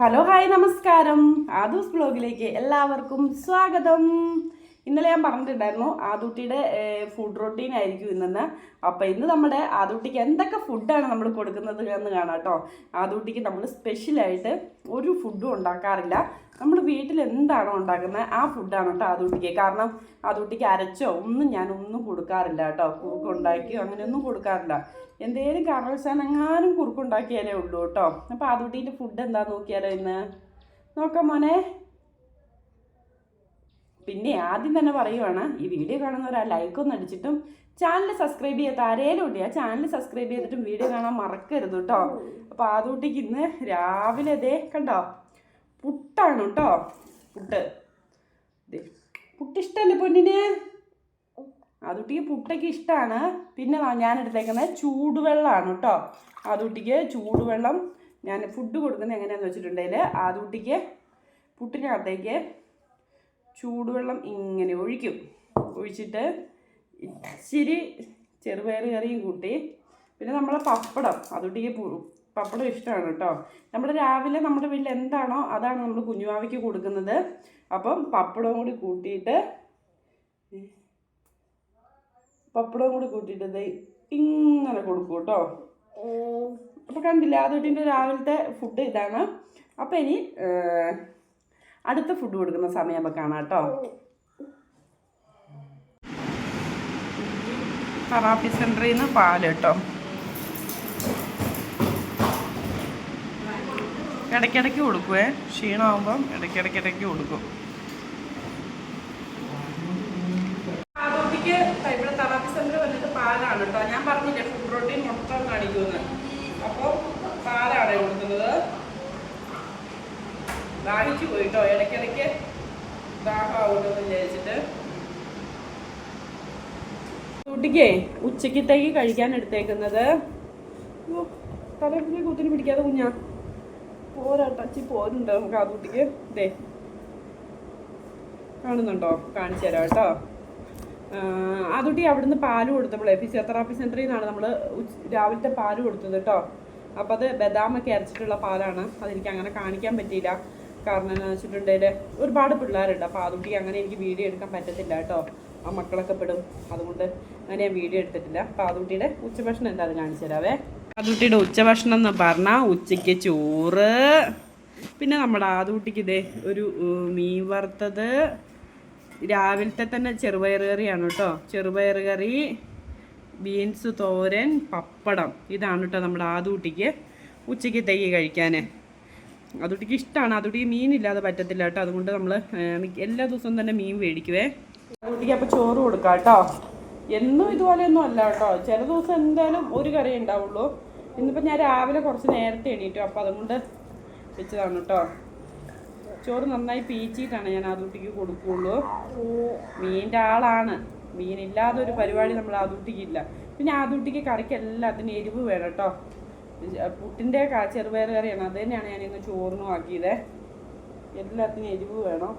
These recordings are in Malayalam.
ഹലോ ഹായ് നമസ്കാരം. ആദൂസ് ബ്ലോഗിലേക്ക് എല്ലാവർക്കും സ്വാഗതം. ഇന്നലെ ഞാൻ പറഞ്ഞിട്ടുണ്ടായിരുന്നു ആദൂട്ടിയുടെ ഫുഡ് റൊട്ടീൻ ആയിരിക്കും ഇന്നെന്ന്. അപ്പോൾ ഇന്ന് നമ്മുടെ ആദൂട്ടിക്ക് എന്തൊക്കെ ഫുഡാണ് നമ്മൾ കൊടുക്കുന്നത് എന്ന് കാണാം കേട്ടോ. ആദൂട്ടിക്ക് നമ്മൾ സ്പെഷ്യലായിട്ട് ഒരു ഫുഡും ഉണ്ടാക്കാറില്ല. നമ്മൾ വീട്ടിൽ എന്താണോ ഉണ്ടാക്കുന്നത് ആ ഫുഡാണ് കേട്ടോ ആദൂട്ടിക്ക്. കാരണം ആദൂട്ടിക്ക് അരച്ചോ ഒന്നും ഞാൻ ഒന്നും കൊടുക്കാറില്ല കേട്ടോ. കുറുക്കുണ്ടാക്കിയോ അങ്ങനെയൊന്നും കൊടുക്കാറില്ല. എന്തേലും കാരണവശാൽ എങ്ങാനും കുറുക്കുണ്ടാക്കിയാലേ ഉള്ളൂ കേട്ടോ. അപ്പോൾ ആദൂട്ടിന്റെ ഫുഡ് എന്താ നോക്കിയാലോ ഇന്ന്? നോക്കാം മോനെ. പിന്നെ ആദ്യം തന്നെ പറയുവാണ് ഈ വീഡിയോ ലൈക്ക് ഒന്ന് അടിച്ചിട്ടും ചാനൽ സബ്സ്ക്രൈബ് ചെയ്യാത്ത ആരേലും ഉണ്ട് ആ ചാനൽ സബ്സ്ക്രൈബ് ചെയ്തിട്ടും വീഡിയോ കാണാൻ മറക്കരുത് കേട്ടോ അപ്പോൾ ആദൂട്ടിക്ക് ഇന്ന് രാവിലെ ദേ കണ്ടോ പുട്ടാണ് കേട്ടോ പുട്ട്. ദേ പുട്ട് ഇഷ്ടമല്ലേ പൊന്നിന്? അതുട്ടിക്ക് പുട്ടൊക്കെ ഇഷ്ടമാണ് പിന്നെ ഞാൻ എടുത്തേക്കുന്നത് ചൂടുവെള്ളമാണ് കേട്ടോ അതുട്ടിക്ക് ചൂടുവെള്ളം ഞാൻ ഫുഡ് കൊടുക്കുന്നത് എങ്ങനെയാണെന്ന് വെച്ചിട്ടുണ്ടെങ്കിൽ ആദൂട്ടിക്ക് പുട്ടിനകത്തേക്ക് ചൂടുവെള്ളം ഇങ്ങനെ ഒഴിക്കും. ഒഴിച്ചിട്ട് ഇച്ചിരി ചെറുപയർ കറിയും കൂട്ടി. പിന്നെ നമ്മളെ പപ്പടം. അതുട്ടിക്ക് പു- പപ്പടം ഇഷ്ടമാണ് കേട്ടോ. നമ്മൾ രാവിലെ നമ്മുടെ വീട്ടിൽ എന്താണോ അതാണ് നമ്മൾ കുഞ്ഞുവാവയ്ക്ക് കൊടുക്കുന്നത്. അപ്പം പപ്പടവും കൂടി കൂട്ടിയിട്ട് പപ്പടവും കൂടി കൂട്ടിയിട്ട് ഇങ്ങനെ കൊടുക്കും കേട്ടോ. അപ്പോൾ കണ്ടില്ല അതുകൊണ്ടിന്റെ രാവിലത്തെ ഫുഡ് ഇതാണ്. അപ്പോൾ ഇനി അടുത്ത ഫുഡ് കൊടുക്കുന്ന സമയം അപ്പോൾ കാണാം കേട്ടോ. കറാപ്പി സെന്ററിൽ നിന്ന് പാൽ കേട്ടോ. ഇടയ്ക്കിടയ്ക്ക് കൊടുക്കുവേ. ക്ഷീണമാകുമ്പം ഇടയ്ക്കിടയ്ക്കിടയ്ക്ക് കൊടുക്കും ആദോട്ടിക്ക് ഇവിടെ തെറാപ്പി സെന്റർ വന്നിട്ട് പാലാണ് കേട്ടോ ഞാൻ പറഞ്ഞില്ലേ ഫുഡ് പ്രോട്ടീൻ മൊത്തം കാണിക്കുമെന്ന് അപ്പോൾ പാലാണ് കൊടുക്കുന്നത് ദാഹിച്ചു പോയിട്ടോ? ഇടയ്ക്കിടയ്ക്ക് ദാഹമാവുമെന്ന് വിചാരിച്ചിട്ട്. കുട്ടിക്കേ ഉച്ചക്കത്തേക്ക് കഴിക്കാൻ എടുത്തേക്കുന്നത്. തലേ കുത്തിന് പിടിക്കാതെ കുഞ്ഞാ. പോരാ ടച്ച് പോരുന്നുണ്ട് നമുക്ക് ആ കുട്ടിക്ക്. ഇതേ കാണുന്നുണ്ടോ? കാണിച്ചു തരാം കേട്ടോ. അതുട്ടി അവിടുന്ന് പാൽ കൊടുത്തപ്പോഴേ ഫിസിയോതെറാപ്പി സെന്ററിൽ നിന്നാണ് നമ്മൾ രാവിലത്തെ പാൽ കൊടുത്തത് കേട്ടോ. അപ്പോൾ അത് ബദാമൊക്കെ അരച്ചിട്ടുള്ള പാലാണ്. അതെനിക്ക് അങ്ങനെ കാണിക്കാൻ പറ്റിയില്ല. കാരണം എന്താണെന്ന് വെച്ചിട്ടുണ്ടെങ്കിൽ ഒരുപാട് പിള്ളേരുണ്ട്. അപ്പോൾ അതുകൊണ്ട് അങ്ങനെ എനിക്ക് വീഡിയോ എടുക്കാൻ പറ്റത്തില്ല കേട്ടോ. ആ മക്കളൊക്കെ പെടും. അതുകൊണ്ട് അങ്ങനെ ഞാൻ വീഡിയോ എടുത്തിട്ടില്ല. അപ്പോൾ അതുകുട്ടിയുടെ ഉച്ചഭക്ഷണം എന്താ അത് കാണിച്ചു തരാവേ. അതുട്ടിയുടെ ഉച്ചഭക്ഷണം എന്ന് പറഞ്ഞാൽ ഉച്ചയ്ക്ക് ചോറ്. പിന്നെ നമ്മുടെ ആദൂട്ടിക്ക് ഇതേ ഒരു മീൻ വറുത്തത്. രാവിലത്തെ തന്നെ ചെറുപയർ കറിയാണ് കേട്ടോ. ചെറുപയർ കറി ബീൻസ് തോരൻ പപ്പടം. ഇതാണ് കേട്ടോ നമ്മുടെ ആദൂട്ടിക്ക് ഉച്ചയ്ക്കത്തേക്ക് കഴിക്കാൻ. അതുട്ടിക്ക് ഇഷ്ടമാണ് അതുട്ടിക്ക് മീനില്ലാതെ പറ്റത്തില്ല കേട്ടോ. അതുകൊണ്ട് നമ്മൾ എല്ലാ ദിവസവും തന്നെ മീൻ മേടിക്കുവേ. അതുട്ടിക്ക് അപ്പോൾ ചോറ് കൊടുക്കാം കേട്ടോ. എന്നും ഇതുപോലെയൊന്നും അല്ല കേട്ടോ. ചില ദിവസം എന്തായാലും ഒരു കറി ഉണ്ടാവുള്ളൂ. ഇന്നിപ്പോൾ ഞാൻ രാവിലെ കുറച്ച് നേരത്തെ എണീറ്റു. അപ്പോൾ അതുകൊണ്ട് വെച്ചതാണ് കേട്ടോ. ചോറ് നന്നായി പീച്ചിട്ടാണ് ഞാൻ ആദൂട്ടിക്ക് കൊടുക്കുകയുള്ളൂ മീന്റെ ആളാണ്. മീനില്ലാതെ ഒരു പരിപാടി നമ്മൾ ആദൂട്ടിക്കില്ല പിന്നെ ആദൂട്ടിക്ക് കറിക്ക് എല്ലാത്തിനും എരിവ് വേണം കേട്ടോ. പുട്ടിന്റെ ചെറുപയർ കറിയാണ്. അത് തന്നെയാണ് ഞാൻ ഇന്ന് ചോറിനും ആക്കിയത്. എല്ലാത്തിനും എരിവ് വേണം.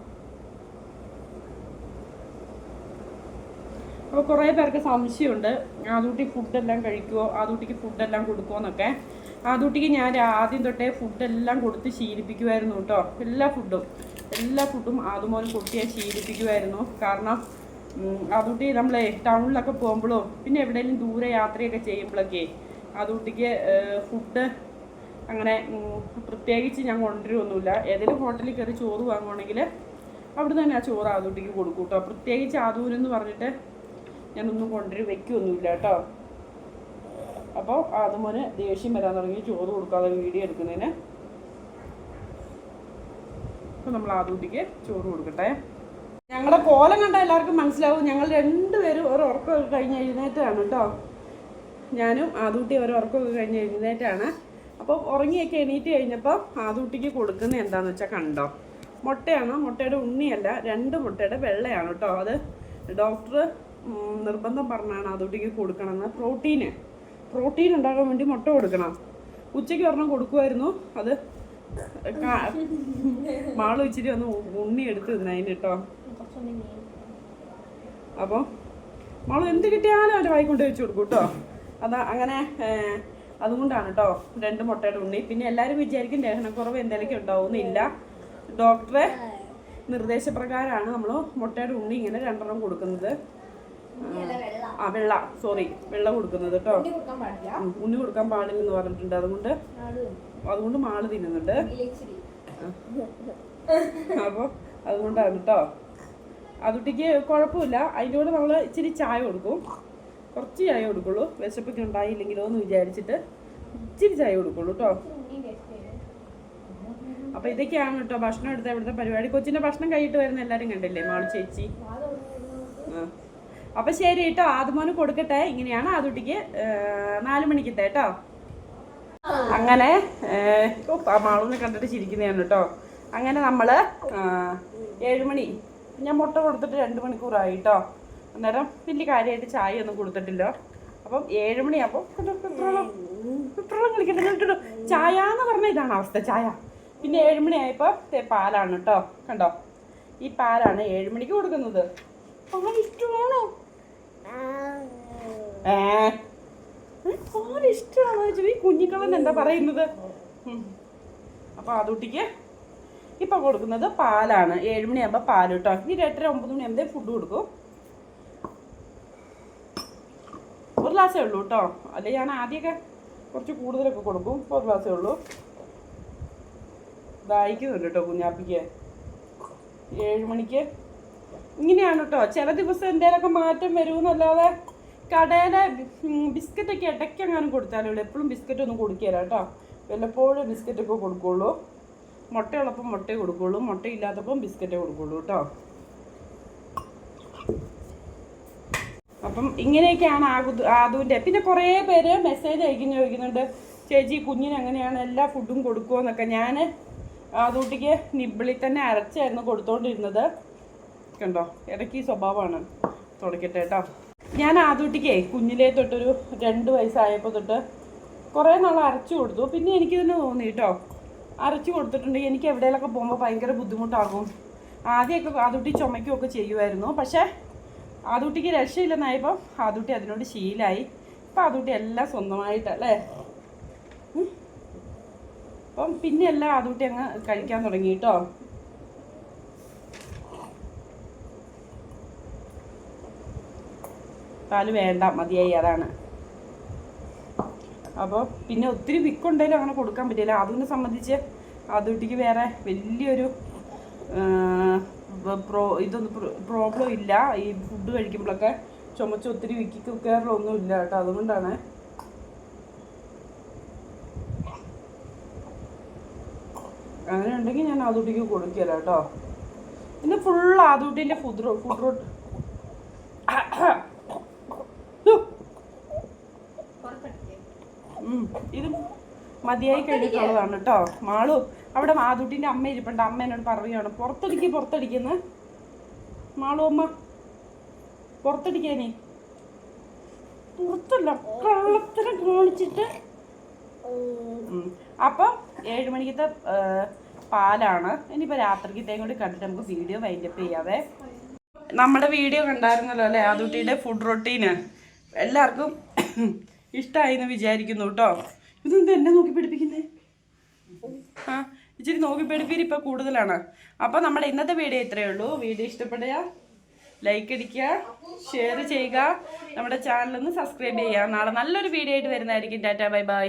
അപ്പോൾ കുറേ പേർക്ക് സംശയമുണ്ട്. ആദൂട്ടി ഫുഡെല്ലാം കഴിക്കുമോ ആദൂട്ടിക്ക് ഫുഡെല്ലാം കൊടുക്കുമോ എന്നൊക്കെ. ആദൂട്ടിക്ക് ഞാൻ ആദ്യം തൊട്ടേ ഫുഡെല്ലാം കൊടുത്ത് ശീലിപ്പിക്കുമായിരുന്നു കേട്ടോ. എല്ലാ ഫുഡും. എല്ലാ ഫുഡും ആദ്യമോനും ഞാൻ ശീലിപ്പിക്കുമായിരുന്നു കാരണം ആദൂട്ടി നമ്മളെ ടൗണിലൊക്കെ പോകുമ്പോഴോ പിന്നെ എവിടെയെങ്കിലും ദൂരെ യാത്രയൊക്കെ ചെയ്യുമ്പോഴൊക്കെ ആദൂട്ടിക്ക് ഫുഡ് അങ്ങനെ പ്രത്യേകിച്ച് ഞാൻ കൊണ്ടുവരുമൊന്നുമില്ല ഏതെങ്കിലും ഹോട്ടലിൽ കയറി ചോറ് വാങ്ങുവാണെങ്കിൽ അവിടെ തന്നെ ആ ചോറ് ആദൂട്ടിക്ക് കൊടുക്കും കേട്ടോ. പ്രത്യേകിച്ച് ആദൂരെന്ന് പറഞ്ഞിട്ട് ഞാനൊന്നും കൊണ്ടുവരും വെക്കൊന്നുമില്ല കേട്ടോ. അപ്പോൾ അതുപോലെ ദേഷ്യം വരാൻ തുടങ്ങി ചോറ് കൊടുക്കാതെ വീഡിയോ എടുക്കുന്നതിന്. അപ്പോൾ നമ്മൾ ആദൂട്ടിക്ക് ചോറ് കൊടുക്കട്ടെ. ഞങ്ങളുടെ കോലം കണ്ട എല്ലാവർക്കും മനസ്സിലാവും. ഞങ്ങൾ രണ്ടുപേരും ഒരു ഉറക്കം കഴിഞ്ഞ് എഴുന്നേറ്റാണ് കേട്ടോ. ഞാനും ആദൂട്ടി ഓരോ ഉറക്കമൊക്കെ കഴിഞ്ഞ് എഴുന്നേറ്റാണ്. അപ്പോൾ ഉറങ്ങിയൊക്കെ എണീറ്റ് കഴിഞ്ഞപ്പോൾ ആദൂട്ടിക്ക് കൊടുക്കുന്ന എന്താണെന്ന് വെച്ചാൽ കണ്ടോ? മുട്ടയാണ്? മുട്ടയുടെ ഉണ്ണിയല്ല രണ്ട് മുട്ടയുടെ വെള്ളയാണ് കേട്ടോ അത്. ഡോക്ടർ നിർബന്ധം പറഞ്ഞാണ് ആദൂട്ടിക്ക് കൊടുക്കണമെന്ന്. പ്രോട്ടീന്. പ്രോട്ടീൻ ഉണ്ടാകാൻ വേണ്ടി മുട്ട കൊടുക്കണം. ഉച്ചയ്ക്ക് ഒരെണ്ണം കൊടുക്കുമായിരുന്നു അത് മാൾ ഇച്ചിരി ഒന്ന് ഉണ്ണി എടുത്ത് തിന്നതിന് കേട്ടോ. അപ്പോൾ മാൾ എന്ത് കിട്ടിയാലും അവന്റെ വായിക്കൊണ്ട് വെച്ച് കൊടുക്കും കേട്ടോ. അതാ അങ്ങനെ അതുകൊണ്ടാണ് കേട്ടോ രണ്ട് മുട്ടയുടെ ഉണ്ണി. പിന്നെ എല്ലാവരും വിചാരിക്കും ദഹനക്കുറവ് എന്തെങ്കിലും ഉണ്ടാവുന്നില്ല. ഡോക്ടറെ നിർദ്ദേശപ്രകാരമാണ് നമ്മൾ മുട്ടയുടെ ഉണ്ണി ഇങ്ങനെ രണ്ടെണ്ണം കൊടുക്കുന്നത്. ആ വെള്ള. സോറി വെള്ള കൊടുക്കുന്നത് കേട്ടോ കൊടുക്കാൻ പാടില്ല. എന്ന് ഉണ്ണി കൊടുക്കാൻ പാടില്ലെന്ന് പറഞ്ഞിട്ടുണ്ട്. അതുകൊണ്ട് അതുകൊണ്ട് മാൾ തിന്നുന്നുണ്ട്. അപ്പോൾ അതുകൊണ്ടാണ് കേട്ടോ അതുട്ടിക്ക് കുഴപ്പമില്ല. അതിന്റെ കൂടെ നമ്മൾ ഇച്ചിരി ചായ കൊടുക്കും. കുറച്ച് ചായ കൊടുക്കുള്ളൂ. വിശപ്പൊക്കെ ഉണ്ടായില്ലെങ്കിലോ എന്ന് വിചാരിച്ചിട്ട് ഇച്ചിരി ചായ കൊടുക്കുള്ളൂ കേട്ടോ അപ്പോൾ ഇതൊക്കെയാണ് കേട്ടോ ഭക്ഷണം എടുത്ത ഇവിടുത്തെ പരിപാടി. കൊച്ചിന്റെ ഭക്ഷണം കഴിയിട്ട് വരുന്ന എല്ലാവരും കണ്ടില്ലേ? മാൾ ചേച്ചി. അപ്പൊ ശരി കേട്ടോ ആദ്യമോന് കൊടുക്കട്ടെ. ഇങ്ങനെയാണ് ആദ്യട്ടിക്ക് നാല് മണിക്കത്തെ കേട്ടോ അങ്ങനെ ഏഹ്, ഓ, ആ മാളൂനെ കണ്ടിട്ട് ചിരിക്കുന്നതാണ് കേട്ടോ അങ്ങനെ നമ്മൾ ഏഴുമണി ഞാൻ മുട്ട കൊടുത്തിട്ട് രണ്ട് മണിക്കൂറായി കേട്ടോ അന്നേരം വലിയ കാര്യമായിട്ട് ചായ ഒന്നും കൊടുത്തിട്ടില്ല. അപ്പം ഏഴുമണിയാകുമ്പോൾ പെട്രോളം? കളിക്കണ്ട? ചായ എന്ന് പറഞ്ഞ ഇതാണ് അവസ്ഥ ചായ. പിന്നെ ഏഴുമണിയായപ്പോൾ ആയപ്പോൾ പാലാണ് കേട്ടോ കണ്ടോ? ഈ പാലാണ് ഏഴുമണിക്ക് കൊടുക്കുന്നത്. പാൽ ഇഷ്ടമാണോ? ഇഷ്ടമാണോ ഈ കുഞ്ഞിക്കളൻ എന്താ പറയുന്നത്? അപ്പോൾ അപ്പൊ അതുട്ടിക്ക് ഇപ്പൊ കൊടുക്കുന്നത് പാലാണ്. ഏഴുമണിയാകുമ്പോ പാൽ കേട്ടോ ഇനി എട്ടര ഒമ്പത് മണിയാകുമ്പോ ഫുഡ് കൊടുക്കും. ഒരു ഗ്ലാസ്സേ ഉള്ളൂ കേട്ടോ. അല്ലെ ഞാൻ ആദ്യമൊക്കെ കുറച്ച് കൂടുതലൊക്കെ കൊടുക്കും. ഒരു ഗ്ലാസ്സേ ഉള്ളൂ. ദാഹിക്കുന്നുണ്ട് കേട്ടോ കുഞ്ഞാപ്പിക്ക്. ഏഴ് മണിക്ക്. ഇങ്ങനെയാണ് കേട്ടോ. ചില ദിവസം എന്തെങ്കിലുമൊക്കെ മാറ്റം വരുമെന്നല്ലാതെ കടയിലെ ബിസ്ക്കറ്റൊക്കെ ഇടയ്ക്ക് അങ്ങനെ കൊടുത്താലേ ഉള്ളൂ. എപ്പോഴും ബിസ്ക്കറ്റ് ഒന്നും കൊടുക്കില്ല കേട്ടോ. വല്ലപ്പോഴും ബിസ്ക്കറ്റൊക്കെ കൊടുക്കുള്ളൂ. മുട്ടയുള്ളപ്പം മുട്ടയെ കൊടുക്കുള്ളൂ. മുട്ടയില്ലാത്തപ്പം ബിസ്ക്കറ്റേ കൊടുക്കുള്ളൂ കേട്ടോ. അപ്പം ഇങ്ങനെയൊക്കെയാണ് ആകു ആദുവിന്റെ പിന്നെ കുറേ പേര് മെസ്സേജ് അയക്കുന്ന ചോദിക്കുന്നുണ്ട് ചേച്ചി കുഞ്ഞിന് എങ്ങനെയാണ് എല്ലാ ഫുഡും കൊടുക്കുമെന്നൊക്കെ ഞാൻ ആദൂട്ടിക്ക് നിബിളിൽ തന്നെ അരച്ചായിരുന്നു കൊടുത്തോണ്ടിരുന്നത്. കണ്ടോ? ഇടയ്ക്ക് ഈ സ്വഭാവമാണ് തുടക്കട്ടെ കേട്ടോ. ഞാൻ ആദൂട്ടിക്കേ കുഞ്ഞിലേ തൊട്ടൊരു രണ്ട് വയസ്സായപ്പോൾ തൊട്ട് കുറേ നാൾ അരച്ചു കൊടുത്തു. പിന്നെ എനിക്ക് തന്നെ തോന്നി കേട്ടോ. അരച്ചു കൊടുത്തിട്ടുണ്ടെങ്കിൽ എനിക്ക് എവിടെയെങ്കിലൊക്കെ പോകുമ്പോൾ ഭയങ്കര ബുദ്ധിമുട്ടാകും. ആദ്യമൊക്കെ ആദൂട്ടി ചുമയ്ക്കുകയൊക്കെ ചെയ്യുമായിരുന്നു പക്ഷേ ആദൂട്ടിക്ക് രക്ഷയില്ലെന്നായപ്പോൾ ആദൂട്ടി അതിനോട് ശീലായി. ഇപ്പം ആദൂട്ടി എല്ലാം സ്വന്തമായിട്ട് അല്ലേ? അപ്പം പിന്നെ എല്ലാം ആദൂട്ടി അങ്ങ് കഴിക്കാൻ തുടങ്ങി കേട്ടോ പാൽ വേണ്ട മതിയായി അതാണ്. അപ്പോൾ പിന്നെ ഒത്തിരി വിക്കുണ്ടെങ്കിലും അങ്ങനെ കൊടുക്കാൻ പറ്റില്ല. അതിനെ സംബന്ധിച്ച് ആദൂട്ടിക്ക് വേറെ വലിയൊരു പ്രോ ഇതൊന്നും പ്രോബ്ലം ഇല്ല. ഈ ഫുഡ് കഴിക്കുമ്പോഴൊക്കെ ചുമച്ച് ഒത്തിരി വിക്കി കയറലൊന്നും ഇല്ല കേട്ടോ അതുകൊണ്ടാണ്. അങ്ങനെ ഉണ്ടെങ്കിൽ ഞാൻ ആദൂട്ടിക്ക് കൊടുക്കില്ല കേട്ടോ. പിന്നെ ഫുൾ ആദൂട്ടിന്റെ ഫുഡ് ഫുഡ് റോട്ട്. ഇത് മതിയായി കഴിഞ്ഞിട്ടുള്ളതാണ് കേട്ടോ. മാളു അവിടെ മാതുട്ടിന്റെ അമ്മ ഇരിപ്പുണ്ട്. അമ്മ എന്നോട് പറയുകയാണ് പുറത്തടിക്ക് പുറത്തടിക്കുന്ന. മാളു അമ്മ പുറത്തടിക്കാനേ പുറത്തല്ല കള്ളത്തിനെ കാണിച്ചിട്ട്. അപ്പം ഏഴ് മണിക്കത്തെ പാലാണ്. ഇനിയിപ്പോൾ രാത്രിക്കത്തേയും കൂടി കണ്ടിട്ട് നമുക്ക് വീഡിയോ വൈൻഡപ്പ് ചെയ്യാതെ നമ്മുടെ വീഡിയോ കണ്ടായിരുന്നല്ലോ അല്ലേ ആദുട്ടിയുടെ ഫുഡ് റൊട്ടീന് എല്ലാവർക്കും ഇഷ്ടമായി എന്ന് വിചാരിക്കുന്നു കേട്ടോ. ഇതെന്താ എന്നെ നോക്കി പഠിപ്പിക്കുന്നേ ഇച്ചിരി നോക്കി പഠിപ്പീര് ഇപ്പം കൂടുതലാണ്. അപ്പോൾ നമ്മുടെ ഇന്നത്തെ വീഡിയോ ഇത്രയേ ഉള്ളൂ. വീഡിയോ ഇഷ്ടപ്പെടുക ലൈക്ക് അടിക്കുക ഷെയർ ചെയ്യുക. നമ്മുടെ ചാനലൊന്ന് സബ്സ്ക്രൈബ് ചെയ്യുക. നാളെ നല്ലൊരു വീഡിയോ ആയിട്ട് വരുന്നതായിരിക്കും. Tata bye bye